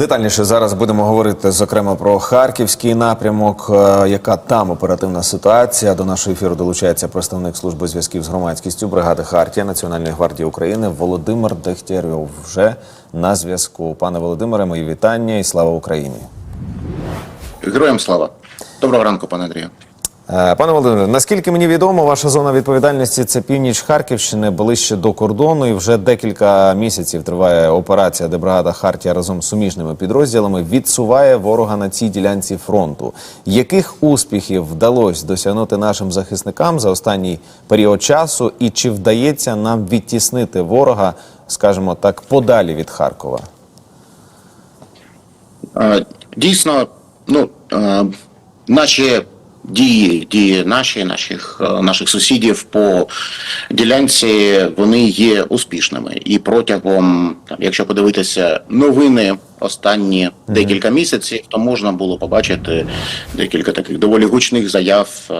Детальніше зараз будемо говорити зокрема про харківський напрямок. е, Яка там оперативна ситуація? До нашого ефіру долучається представник служби зв'язків з громадськістю бригади Хартія Національної гвардії України Володимир Дехтєрєв Вже на зв'язку. Пане Володимире, мої вітання і слава Україні. Героям слава. Доброго ранку, пане Андрію. Е, Пане Володимире, наскільки мені відомо, ваша зона відповідальності це північ Харківщини, ближче до кордону. І вже декілька місяців триває операція, де бригада Хартія разом з суміжними підрозділами відсуває ворога на цій ділянці фронту. Яких успіхів вдалося досягнути нашим захисникам за останній період часу, і чи вдається нам відтіснити ворога, скажімо так, подалі від Харкова? Е, Дійсно, ну, е, наші дії, дії наші, наших, е, наших сусідів по ділянці, вони є успішними. І протягом, там, якщо подивитися новини останні декілька місяців, то можна було побачити декілька таких доволі гучних заяв е,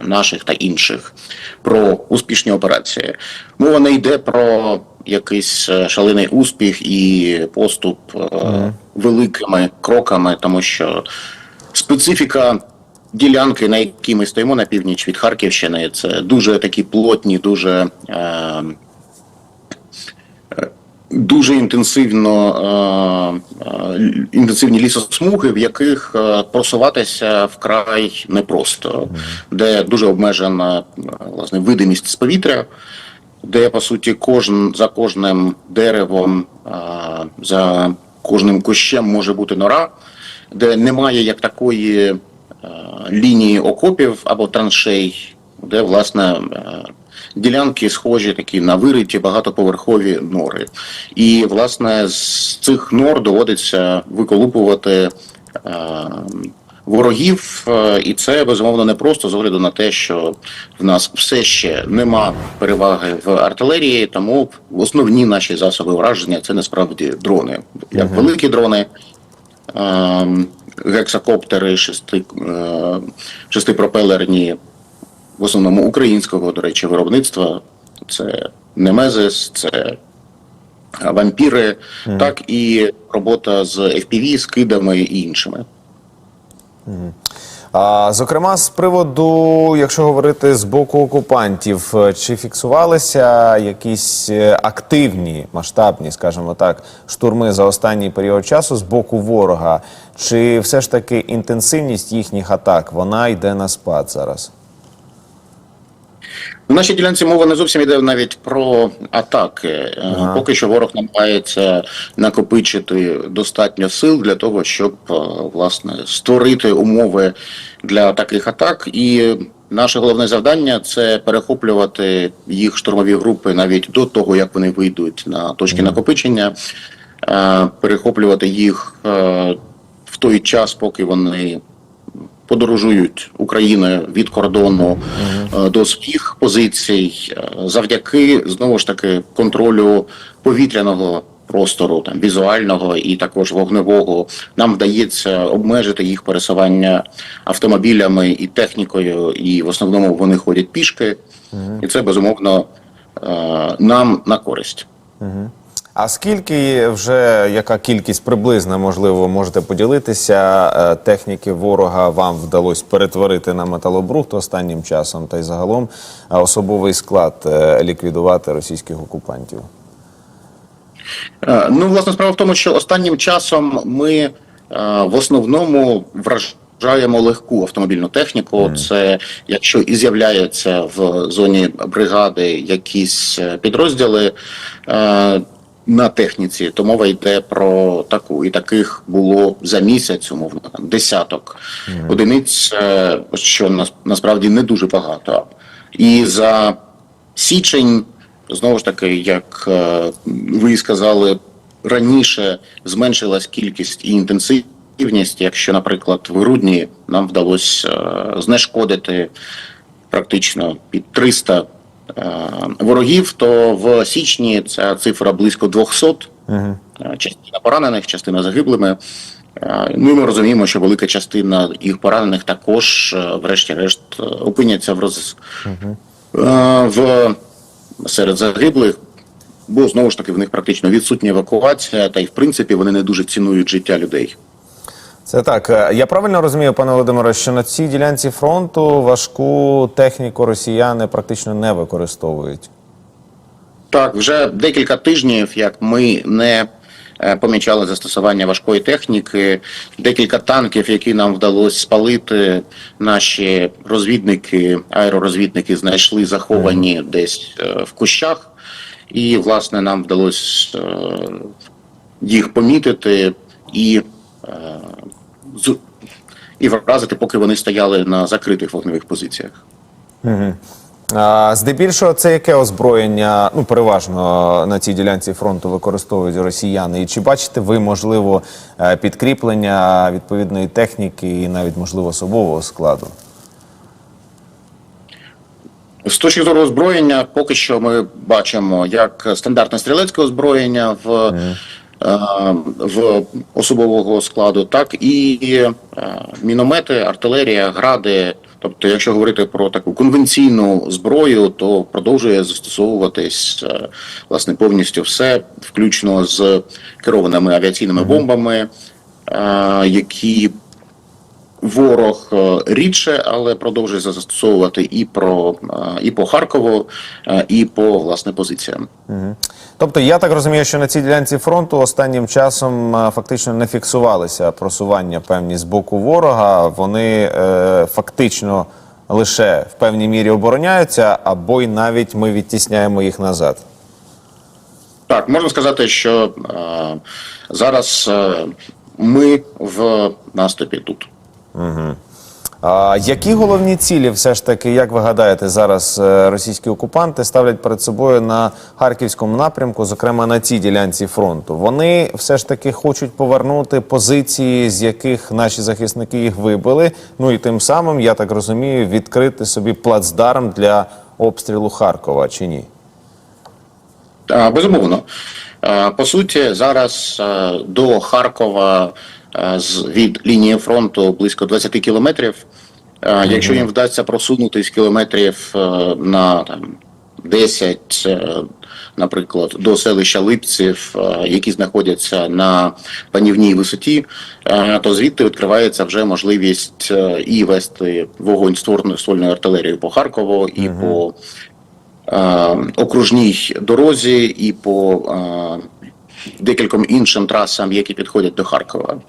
наших та інших про успішні операції. Мова не йде про якийсь е, шалений успіх і поступ е, великими кроками, тому що специфіка ділянки, на якій ми стоїмо на північ від Харківщини, це дуже такі плотні, дуже. Е, е, Дуже інтенсивно е, е, інтенсивні лісосмуги, в яких е, просуватися вкрай непросто, де дуже обмежена власне видимість з повітря, де по суті кожен за кожним деревом, за кожним кущем може бути нора, де немає як такої лінії окопів або траншей, де власне е, ділянки схожі такі на вириті багатоповерхові нори. І власне з цих нор доводиться виколупувати. е, Ворогів, е, і це безумовно не просто з огляду на те, що в нас все ще нема переваги в артилерії, тому основні наші засоби враження це насправді дрони, як великі дрони, ем, гексакоптери, шести, е, шестипропелерні, в основному українського, до речі, виробництва. Це Немезис, це вампіри, так і робота з FPV, скидами і іншими. Зокрема, з приводу, якщо говорити з боку окупантів, е, чи фіксувалися якісь е, активні, масштабні, скажімо так, штурми за останній період часу з боку ворога? Чи все ж таки інтенсивність їхніх атак вона йде на спад зараз? В нашій ділянці мова не зовсім йде навіть про атаки. Е, Ага. Поки що ворог намагається накопичити достатньо сил для того, щоб е, власне створити умови для таких атак. І наше головне завдання це перехоплювати їх штурмові групи навіть до того, як вони вийдуть на точки накопичення, е, перехоплювати їх в той час, поки вони подорожують Україною від кордону е, до своїх позицій е, завдяки знову ж таки контролю повітряного простору, там візуального і також вогневого. Нам вдається обмежити їх пересування автомобілями і технікою, і в основному вони ходять пішки, і це безумовно е, нам на користь. А скільки вже яка кількість приблизно, можливо, можете поділитися е, техніки ворога вам вдалося перетворити на металобрухт останнім часом, та й загалом е, особовий склад е, ліквідувати російських окупантів? Ну, власне, справа в тому, що останнім часом ми в основному вражаємо легку автомобільну техніку. Це якщо і з'являється в зоні бригади якісь підрозділи. На техніці, то мова йде про таку, і таких було за місяць, умовно там десяток одиниць, е, що нас насправді не дуже багато. І за січень Знову ж таки, як е, ви сказали раніше, зменшилась кількість і інтенсивність. Якщо, наприклад, в грудні нам вдалося е, знешкодити практично під 300 е, ворогів, то в січні ця цифра близько 200. Е, Частина поранених, частина загиблими. Е, Ну ми розуміємо, що велика частина їх поранених також, е, врешті-решт, е, опиняться в роз... е, в серед загиблих бо знову ж таки в них практично відсутня евакуація, та й в принципі вони не дуже цінують життя людей. Це так. Е, Я правильно розумію, пане Володимире, що на цій ділянці фронту важку техніку росіяни практично не використовують. Так, вже декілька тижнів, як ми не е, помічали застосування важкої техніки, декілька танків, які нам вдалося спалити, наші розвідники, аеророзвідники знайшли заховані десь е, в кущах, і власне нам вдалося їх помітити і, з- і вразити, поки вони стояли на закритих вогневих позиціях. А, здебільшого, це яке озброєння, ну переважно на цій ділянці фронту використовують росіяни. І чи бачите ви, можливо, е, підкріплення відповідної техніки і навіть можливо особового складу? З точки зору озброєння, поки що ми бачимо як стандартне стрілецьке озброєння в, е, в особового складу, так і е, міномети, артилерія, гради. Тобто, якщо говорити про таку конвенційну зброю, то продовжує застосовуватись е, власне повністю все, включно з керованими авіаційними бомбами, е, які Ворог е, рідше, але продовжує застосовувати і про е, і по Харкову, е, і по власне позиціям. Тобто, я так розумію, що на цій ділянці фронту останнім часом фактично не фіксувалися просування певні з боку ворога. Вони е, фактично лише в певній мірі обороняються, або й навіть ми відтісняємо їх назад. Так, можна сказати, що е, зараз е, ми в наступі тут. А які головні цілі, все ж таки, як ви гадаєте, зараз е, російські окупанти ставлять перед собою на харківському напрямку, зокрема на цій ділянці фронту? Вони все ж таки хочуть повернути позиції, з яких наші захисники їх вибили. Ну і тим самим, я так розумію, відкрити собі плацдарм для обстрілу Харкова чи ні? Безумовно. Е, По суті, зараз е, до Харкова від лінії фронту близько 20 кілометрів. Е, Якщо їм вдасться просунутись кілометрів е, на там, 10, е, наприклад, до селища Липців, е, які знаходяться на панівній висоті, е, то звідти відкривається вже можливість е, і вести вогонь ствольною ствольною артилерією по Харкову, і по е, окружній дорозі і по е, декільком іншим трасам, які підходять до Харкова.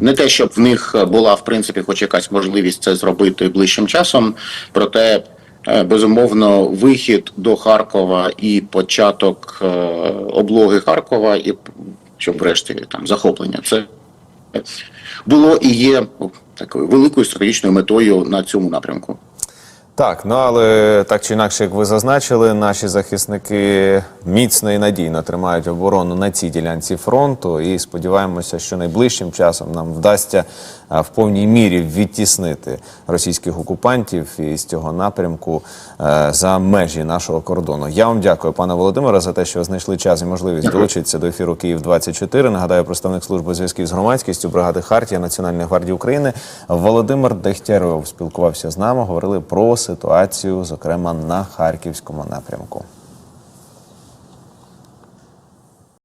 Не те, щоб в них була в принципі хоч якась можливість це зробити ближчим часом, проте е, безумовно вихід до Харкова і початок е, облоги Харкова, і щоб врешті там захоплення, це було і є такою великою стратегічною метою на цьому напрямку. Так, ну але так чи інакше, як ви зазначили, наші захисники міцно і надійно тримають оборону на цій ділянці фронту. І сподіваємося, що найближчим часом нам вдасться в повній мірі відтіснити російських окупантів із цього напрямку е, за межі нашого кордону. Я вам дякую, пане Володимире, за те, що знайшли час і можливість долучитися до ефіру Київ 24 Нагадаю, представник служби зв'язків з громадськістю бригади Хартія Національної гвардії України Володимир Дегтяров спілкувався з нами. Говорили про ситуацію, зокрема на харківському напрямку.